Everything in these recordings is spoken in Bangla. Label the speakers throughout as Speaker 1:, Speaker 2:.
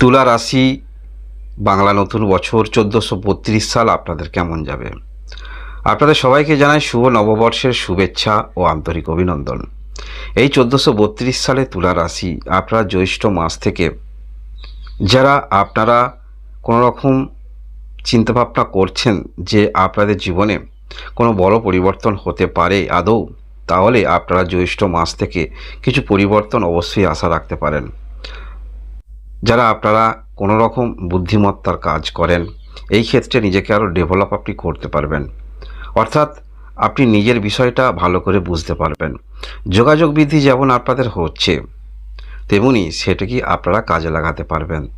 Speaker 1: তুলা রাশি, বাংলা নতুন বছর, চোদ্দোশো বত্রিশ সাল আপনাদের কেমন যাবে? আপনাদের সবাইকে জানাই শুভ নববর্ষের শুভেচ্ছা ও আন্তরিক অভিনন্দন। এই চোদ্দোশো বত্রিশ সালে তুলা রাশি, আপনারা জ্যৈষ্ঠ মাস থেকে, যারা আপনারা কোনো রকম চিন্তাভাবনা করছেন যে আপনাদের জীবনে কোনো বড় পরিবর্তন হতে পারে আদৌ, তাহলে আপনারা জ্যৈষ্ঠ মাস থেকে কিছু পরিবর্তন অবশ্যই আশা রাখতে পারেন। যারা আপনারা কোনো রকম বুদ্ধিমত্তার কাজ করেন, এই ক্ষেত্রে নিজেকে আরও ডেভেলপ আপনি করতে পারবেন। অর্থাৎ আপনি নিজের বিষয়টা ভালো করে বুঝতে পারবেন। যোগাযোগ বৃদ্ধি যেমন আপনাদের হচ্ছে, তেমনি সেটাকে আপনারা কাজে লাগাতে পারবেন।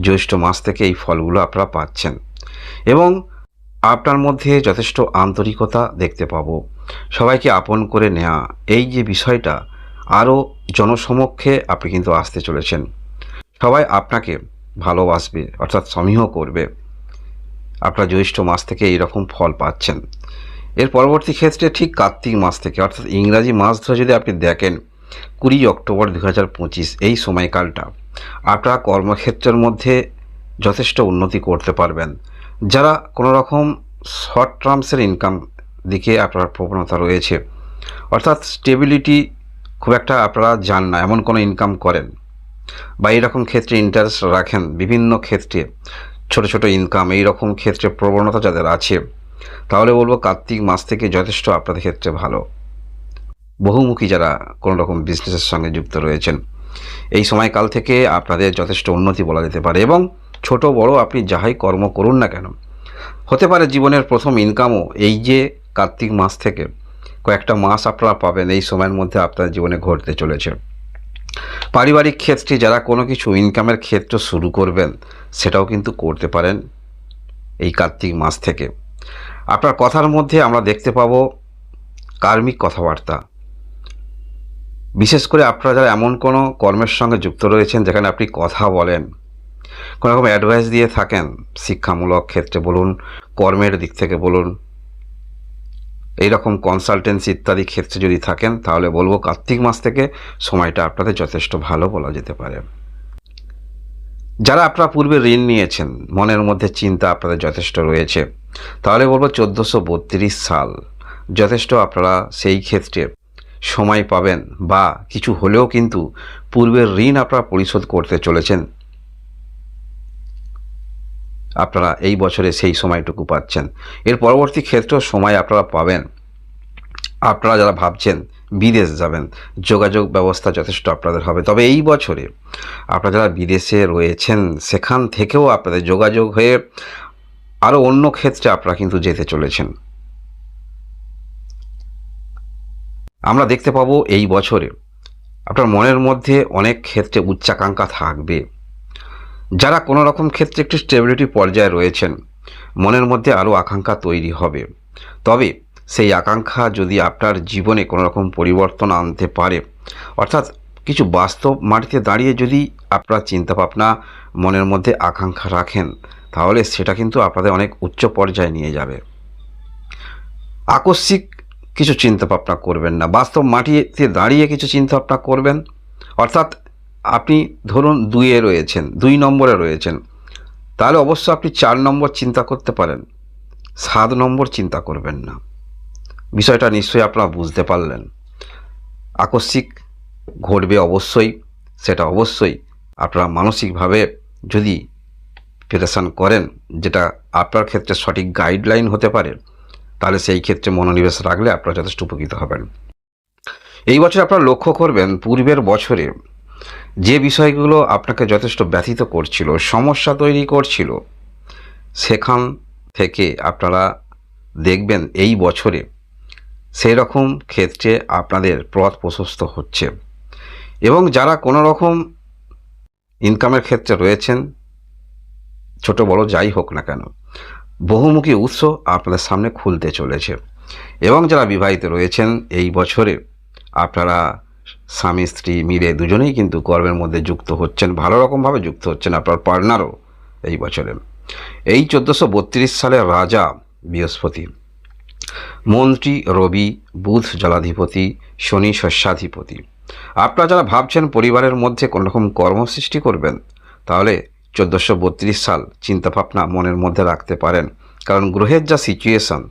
Speaker 1: জ্যৈষ্ঠ মাস থেকে এই ফলগুলো আপনারা পাচ্ছেন। এবং আপনার মধ্যে যথেষ্ট আন্তরিকতা দেখতে পাবো। সবাইকে আপন করে নেওয়া এই যে বিষয়টা আরও জনসমক্ষে আপনি কিন্তু আসতে চলেছেন। সবাই আপনাকে ভালোবাসবে, অর্থাৎ সমীহ করবে। আপনার জ্যৈষ্ঠ মাস থেকে এইরকম ফল পাচ্ছেন। এর পরবর্তী ক্ষেত্রে ঠিক কার্তিক মাস থেকে, অর্থাৎ ইংরাজি মাস ধরে যদি আপনি দেখেন, কুড়ি অক্টোবর দু হাজার পঁচিশ, এই সময়কালটা আপনারা কর্মক্ষেত্রের মধ্যে যথেষ্ট উন্নতি করতে পারবেন। যারা কোনো রকম শর্ট টার্মসের ইনকাম দিকে আপনার প্রবণতা রয়েছে, অর্থাৎ স্টেবিলিটি খুব একটা আপনারা যান না, এমন কোনো ইনকাম করেন। বা এইরকম ক্ষেত্রে ইন্টারেস্ট রাখেন বিভিন্ন ক্ষেত্রে, ছোট ছোট ইনকাম এই রকম ক্ষেত্রে প্রবণতা যাদের আছে, তাহলে বলব কার্তিক মাস থেকে যথেষ্ট আপনাদের ক্ষেত্রে ভালো। বহুমুখী যারা কোনো রকম বিজনেসের সঙ্গে যুক্ত রয়েছেন, এই সময়কাল থেকে আপনাদের যথেষ্ট উন্নতি বলা যেতে পারে এবং ছোট বড় আপনি যাহাই কর্ম করুন না কেন, হতে পারে জীবনের প্রথম ইনকামও এই যে কার্তিক মাস থেকে কয়েকটা মাস আপনারা পাবেন এই সময়ের মধ্যে আপনার জীবনে ঘটতে চলেছে। পারিবারিক ক্ষেত্রে যারা কোনো কিছু ইনকামের ক্ষেত্র শুরু করবেন, সেটাও কিন্তু করতে পারেন এই কার্তিক মাস থেকে। আপনার কথার মধ্যে আমরা দেখতে পাবো কার্মিক কথাবার্তা। বিশেষ করে আপনারা যারা এমন কোনো কর্মের সঙ্গে যুক্ত রয়েছেন, যেখানে আপনি কথা বলেন, কোনো রকম অ্যাডভাইস দিয়ে থাকেন, শিক্ষামূলক ক্ষেত্রে বলুন, কর্মের দিক থেকে বলুন এই রকম কনসালটেন্সি ইত্যাদি ক্ষেত্রে যদি থাকেন, তাহলে বলব কার্তিক মাস থেকে সময়টা আপনাদের যথেষ্ট ভালো বলা যেতে পারে। যারা আপনারা পূর্বে ঋণ নিয়েছেন, মনের মধ্যে চিন্তা আপনাদের যথেষ্ট রয়েছে, তাহলে বলব চোদ্দোশো বত্রিশ সাল যথেষ্ট আপনারা সেই ক্ষেত্রে সময় পাবেন বা কিছু হলেও কিন্তু পূর্বের ঋণ আপনারা পরিশোধ করতে চলেছেন। আপনারা এই বছরে সেই সময়টুকু পাচ্ছেন। এর পরবর্তী ক্ষেত্রেও সময় আপনারা পাবেন। আপনারা যারা ভাবছেন বিদেশ যাবেন, যোগাযোগ ব্যবস্থা যথেষ্ট আপনাদের হবে। তবে এই বছরে আপনারা যারা বিদেশে রয়েছেন, সেখান থেকেও আপনাদের যোগাযোগ হয়ে আরও অন্য ক্ষেত্রে আপনারা কিন্তু যেতে চলেছেন। আমরা দেখতে পাবো এই বছরে আপনার মনের মধ্যে অনেক ক্ষেত্রে উচ্চাকাঙ্ক্ষা থাকবে। যারা কোনো রকম ক্ষেত্রে একটু স্টেবিলিটি পর্যায়ে রয়েছেন, মনের মধ্যে আরও আকাঙ্ক্ষা তৈরি হবে। তবে সেই আকাঙ্ক্ষা যদি আপনার জীবনে কোনো রকম পরিবর্তন আনতে পারে, অর্থাৎ কিছু বাস্তব মাটিতে দাঁড়িয়ে যদি আপনারা চিন্তাভাবনা, মনের মধ্যে আকাঙ্ক্ষা রাখেন, তাহলে সেটা কিন্তু আপনাদের অনেক উচ্চ পর্যায়ে নিয়ে যাবে। আকস্মিক কিছু চিন্তাভাবনা করবেন না। বাস্তব মাটিতে দাঁড়িয়ে কিছু চিন্তাভাবনা করবেন, অর্থাৎ আপনি ধরুন দুইয়ে রয়েছেন, দুই নম্বরে রয়েছেন, তাহলে অবশ্য আপনি চার নম্বর চিন্তা করতে পারেন, সাত নম্বর চিন্তা করবেন না। বিষয়টা নিশ্চয়ই আপনারা বুঝতে পারলেন। আকস্মিক ঘটবে অবশ্যই, সেটা অবশ্যই আপনারা মানসিকভাবে যদি প্রিপারেশান করেন, যেটা আপনার ক্ষেত্রে সঠিক গাইডলাইন হতে পারে, তাহলে সেই ক্ষেত্রে মনোনিবেশ রাখলে আপনারা যথেষ্ট উপকৃত হবেন। এই বছর আপনারা লক্ষ্য করবেন, পূর্বের বছরে যে বিষয়গুলো আপনাকে যথেষ্ট ব্যথিত করছিল, সমস্যা তৈরি করছিল, সেখান থেকে আপনারা দেখবেন এই বছরে সেই রকম ক্ষেত্রে আপনাদের পথ প্রশস্ত হচ্ছে। এবং যারা কোনো রকম ইনকামের ক্ষেত্রে রয়েছেন, ছোট বড় যাই হোক না কেন, বহুমুখী উৎস আপনাদের সামনে খুলতে চলেছে। এবং যারা বিবাহিত রয়েছেন, এই বছরে আপনারা স্বামী, স্ত্রী মিলে দুজনেই কিন্তু কর্মের মধ্যে যুক্ত হচ্ছেন, ভালো রকমভাবে যুক্ত হচ্ছেন আপনার পার্টনারও এই বছরে। এই চোদ্দোশো বত্রিশ সালের রাজা বৃহস্পতি, মন্ত্রী, রবি, বুধ জলাধিপতি, শনি শস্যাধিপতি। আপনারা যারা ভাবছেন পরিবারের মধ্যে কোনো রকম কর্মসৃষ্টি করবেন, তাহলে চোদ্দোশো বত্রিশ সাল চিন্তাভাবনা মনের মধ্যে রাখতে পারেন। কারণ গ্রহের যা সিচুয়েশন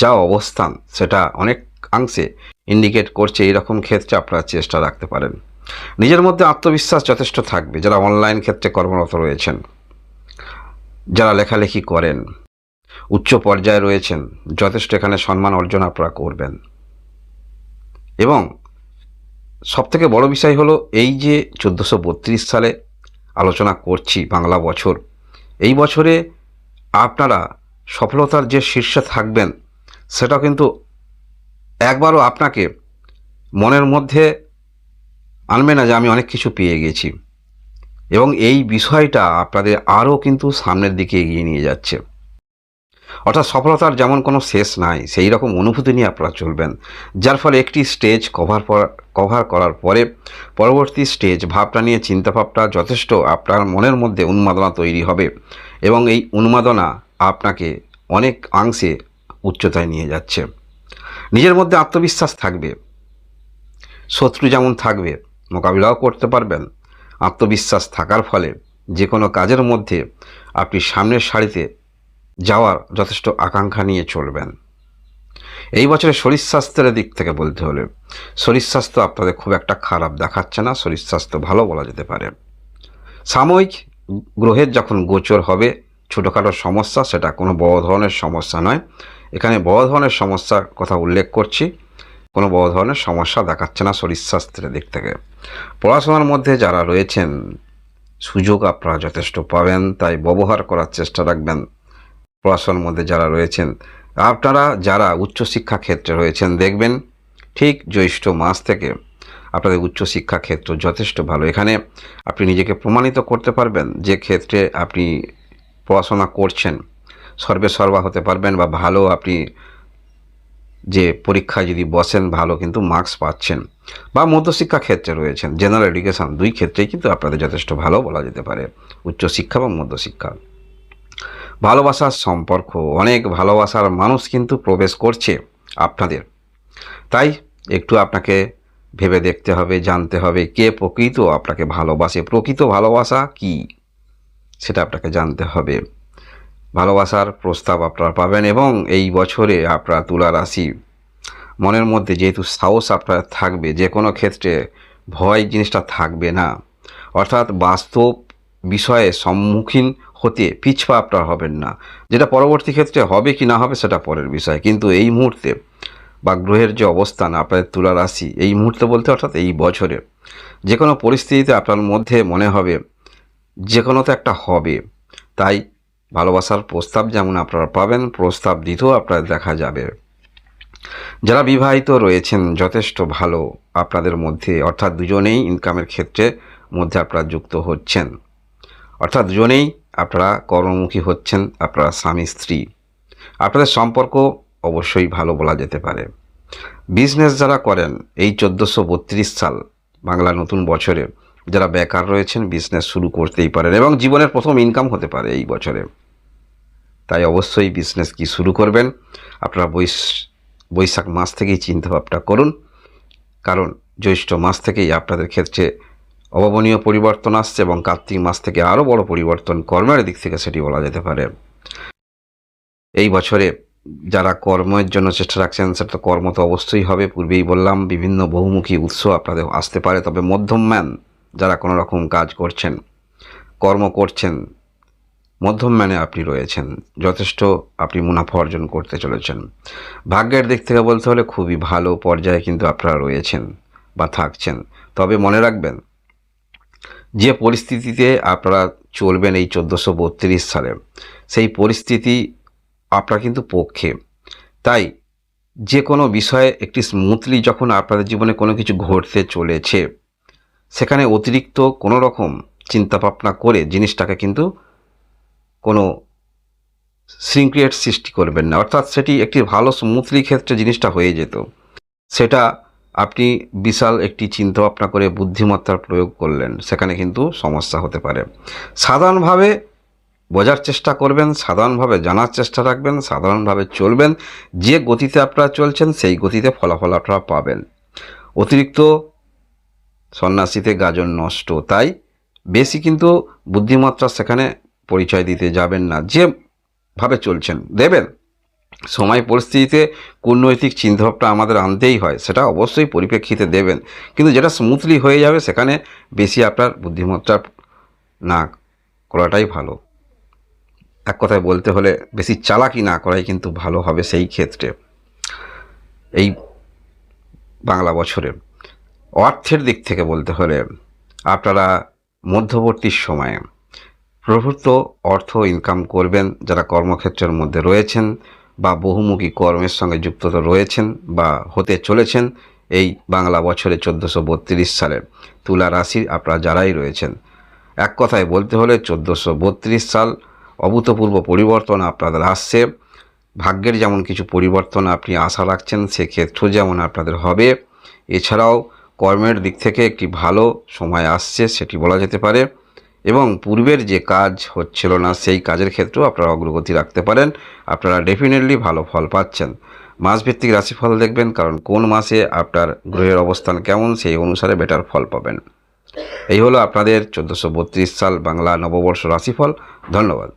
Speaker 1: যা অবস্থান, সেটা অনেকাংশে ইন্ডিকেট করছে এরকম ক্ষেত্রে আপনারা চেষ্টা রাখতে পারেন। নিজের মধ্যে আত্মবিশ্বাস যথেষ্ট থাকবে, যারা অনলাইন ক্ষেত্রে কর্মরত রয়েছেন, যারা লেখালেখি করেন, উচ্চ পর্যায়ে রয়েছেন, যথেষ্ট এখানে সম্মান অর্জন আপনারা করবেন। এবং সবথেকে বড় বিষয় হলো এই যে চোদ্দোশো সালে আলোচনা করছি বাংলা বছর, এই বছরে আপনারা সফলতার যে শীর্ষে থাকবেন সেটা কিন্তু একবারও আপনাকে মনের মধ্যে আনবে না যে আমি অনেক কিছু পেয়ে গেছি। এবং এই বিষয়টা আপনাদের আরও কিন্তু সামনের দিকে এগিয়ে নিয়ে যাচ্ছে। অর্থাৎ সফলতার যেমন কোনো শেষ নাই, সেই রকম অনুভূতি নিয়ে আপনারা চলবেন। যার ফলে একটি স্টেজ কভার কভার করার পরে পরবর্তী স্টেজ ভাবটা নিয়ে চিন্তাভাবটা যথেষ্ট আপনার মনের মধ্যে উন্মাদনা তৈরি হবে। এবং এই উন্মাদনা আপনাকে অনেক অংশে উচ্চতায় নিয়ে যাচ্ছে। নিজের মধ্যে আত্মবিশ্বাস থাকবে। শত্রু যেমন থাকবে, মোকাবিলাও করতে পারবেন। আত্মবিশ্বাস থাকার ফলে যে কোনো কাজের মধ্যে আপনি সামনের সারিতে যাওয়ার যথেষ্ট আকাঙ্ক্ষা নিয়ে চলবেন। এই বছরে শরীর স্বাস্থ্যের দিক থেকে বলতে হলে, শরীর স্বাস্থ্য আপনাদের খুব একটা খারাপ দেখাচ্ছে না, শরীর স্বাস্থ্য ভালো বলা যেতে পারে। সাময়িক গ্রহের যখন গোচর হবে, ছোটোখাটো সমস্যা, সেটা কোনো বড় ধরনের সমস্যা নয়। এখানে বড় ধরনের সমস্যার কথা উল্লেখ করছি। কোনো বড় ধরনের সমস্যা দেখাচ্ছে না শরীর স্বাস্থ্যের দিক থেকে। পড়াশোনার মধ্যে যারা রয়েছেন, সুযোগ আপনারা যথেষ্ট পাবেন, তাই ব্যবহার করার চেষ্টা রাখবেন। পড়াশোনার মধ্যে যারা রয়েছেন, আপনারা যারা উচ্চশিক্ষা ক্ষেত্রে রয়েছেন, দেখবেন ঠিক জ্যৈষ্ঠ মাস থেকে আপনাদের উচ্চশিক্ষা ক্ষেত্র যথেষ্ট ভালো। এখানে আপনি নিজেকে প্রমাণিত করতে পারবেন যে ক্ষেত্রে আপনি পড়াশোনা করছেন। সর্বে সর্বা হতে পারবেন বা ভালো আপনি যে পরীক্ষায় যদি বসেন, ভালো কিন্তু মার্কস পাচ্ছেন। বা মধ্যশিক্ষা ক্ষেত্রে রয়েছেন। জেনারেল এডুকেশন দুই ক্ষেত্রেই কিন্তু আপনাদের যথেষ্ট ভালো বলা যেতে পারে। উচ্চশিক্ষা বা মধ্যশিক্ষা। ভালোবাসার সম্পর্ক, অনেক ভালোবাসার মানুষ কিন্তু প্রবেশ করছে আপনাদের। তাই একটু আপনাকে ভেবে দেখতে হবে, জানতে হবে কে প্রকৃত, আপনাকে ভালোবাসে। প্রকৃত ভালোবাসা কি? সেটা আপনাকে জানতে হবে। ভালোবাসার প্রস্তাব আপনারা পাবেন এবং এই বছরে আপনার তুলা রাশি মনের মধ্যে যেহেতু সাহস আপনার থাকবে, যে কোনো ক্ষেত্রে ভয় জিনিসটা থাকবে না। অর্থাৎ বাস্তব বিষয়ে সম্মুখীন হতে পিছপা আপনার হবেন না। যেটা পরবর্তী ক্ষেত্রে হবে কি না হবে সেটা পরের বিষয়। কিন্তু এই মুহূর্তে বা গ্রহের যে অবস্থান, আপনাদের তুলা রাশি, এই মুহূর্তে বলতে অর্থাৎ এই বছরে যে কোনো পরিস্থিতিতে আপনার মধ্যে মনে হবে যে কোনো তো একটা হবে। তাই ভালোবাসার প্রস্তাব যেমন আপনারা পাবেন, প্রস্তাব দিতেও আপনার দেখা যাবে। যারা বিবাহিত রয়েছেন, যথেষ্ট ভালো আপনাদের মধ্যে, অর্থাৎ দুজনেই ইনকামের ক্ষেত্রে মধ্যে আপনারা যুক্ত হচ্ছেন। অর্থাৎ দুজনেই আপনারা কর্মমুখী হচ্ছেন, আপনারা স্বামী, স্ত্রী। আপনাদের সম্পর্ক অবশ্যই ভালো বলা যেতে পারে। বিজনেস যারা করেন, এই চোদ্দোশো সাল, বাংলা নতুন বছরে যারা বেকার রয়েছেন বিজনেস শুরু করতেই পারেন এবং জীবনের প্রথম ইনকাম হতে পারে এই বছরে। তাই অবশ্যই বিজনেস কি শুরু করবেন, আপনারা বৈশ, বৈশাখ মাস থেকেই চিন্তাভাবনা করুন। কারণ জ্যৈষ্ঠ মাস থেকেই আপনাদের ক্ষেত্রে অভাবনীয় পরিবর্তন আসছে এবং কার্তিক মাস থেকে আরও বড় পরিবর্তন কর্মের দিক থেকে সেটি বলা যেতে পারে। এই বছরে যারা কর্মের জন্য চেষ্টা রাখছেন, সেটা কর্ম তো অবশ্যই হবে। পূর্বেই বললাম, বিভিন্ন বহুমুখী উৎস আপনাদের আসতে পারে। তবে মধ্যম ম্যান যারা কোনো রকম কাজ করছেন, কর্ম করছেন, মধ্যম ম্যানে আপনি রয়েছেন, যথেষ্ট আপনি মুনাফা অর্জন করতে চলেছেন। ভাগ্যের দিক থেকে বলতে হলে খুবই ভালো পর্যায়ে কিন্তু আপনারা রয়েছেন বা থাকছেন। তবে মনে রাখবেন, যে পরিস্থিতিতে আপনারা চলবেন এই চোদ্দোশো বত্রিশ সালে, সেই পরিস্থিতি আপনার কিন্তু পক্ষে। তাই যে কোনো বিষয়ে একটি স্মুথলি যখন আপনাদের জীবনে কোনো কিছু ঘটতে চলেছে সেখানে অতিরিক্ত কোনো রকম চিন্তাভাবনা করে জিনিসটাকে কিন্তু কোনো সিনক্রিয়েট সৃষ্টি করবেন না। অর্থাৎ সেটি একটি ভালো স্মুথলি ক্ষেত্রে জিনিসটা হয়ে যেত। সেটা আপনি বিশাল একটি চিন্তাভাবনা করে বুদ্ধিমত্তার প্রয়োগ করলেন, সেখানে কিন্তু সমস্যা হতে পারে। সাধারণভাবে বোঝার চেষ্টা করবেন, সাধারণভাবে জানার চেষ্টা রাখবেন, সাধারণভাবে চলবেন। যে গতিতে আপনারা চলছেন, সেই গতিতে ফলাফল আপনারা পাবেন। অতিরিক্ত সন্ন্যাসীতে গাজন নষ্ট। তাই বেশি কিন্তু বুদ্ধিমত্তা সেখানে পরিচয় দিতে যাবেন না। যেভাবে চলছেন, দেবেন? সময় পরিস্থিতিতে কূটনৈতিক চিন্তাভাবটা আমাদের আনতেই হয়, সেটা অবশ্যই পরিপ্রেক্ষিতে দেবেন। কিন্তু যেটা স্মুথলি হয়ে যাবে, সেখানে বেশি আপনার বুদ্ধিমত্তা না করাটাই ভালো। এক কথায় বলতে হলে বেশি চালাকি না করাই কিন্তু ভালো হবে সেই ক্ষেত্রে। এই বাংলা বছরে অর্থের দিক থেকে বলতে হলে আপনারা মধ্যবর্তী সময়ে প্রভূত অর্থ ইনকাম করবেন, যারা কর্মক্ষেত্রের মধ্যে রয়েছেন বা বহুমুখী কর্মের সঙ্গে যুক্ত রয়েছেন বা হতে চলেছেন, এই বাংলা বছরে চোদ্দোশো বত্রিশ সালে তুলা রাশির আপনারা যারাই রয়েছেন। এক কথায় বলতে হলে চোদ্দোশো বত্রিশ সাল অভূতপূর্ব পরিবর্তন আপনাদের আসছে। ভাগ্যের যেমন কিছু পরিবর্তন আপনি আশা রাখছেন, সেক্ষেত্রেও যেমন আপনাদের হবে। এছাড়াও কর্মের দিক থেকে একটি ভালো সময় আসছে, সেটি বলা যেতে পারে। এবং পূর্বের যে কাজ হচ্ছিল না, সেই কাজের ক্ষেত্রেও আপনারা অগ্রগতি রাখতে পারেন। আপনারা ডেফিনেটলি ভালো ফল পাচ্ছেন। মাসভিত্তিক রাশিফল দেখবেন, কারণ কোন মাসে আপনার গ্রহের অবস্থান কেমন, সেই অনুসারে বেটার ফল পাবেন। এই হলো আপনাদের চোদ্দোশো সাল বাংলা নববর্ষ রাশিফল। ধন্যবাদ।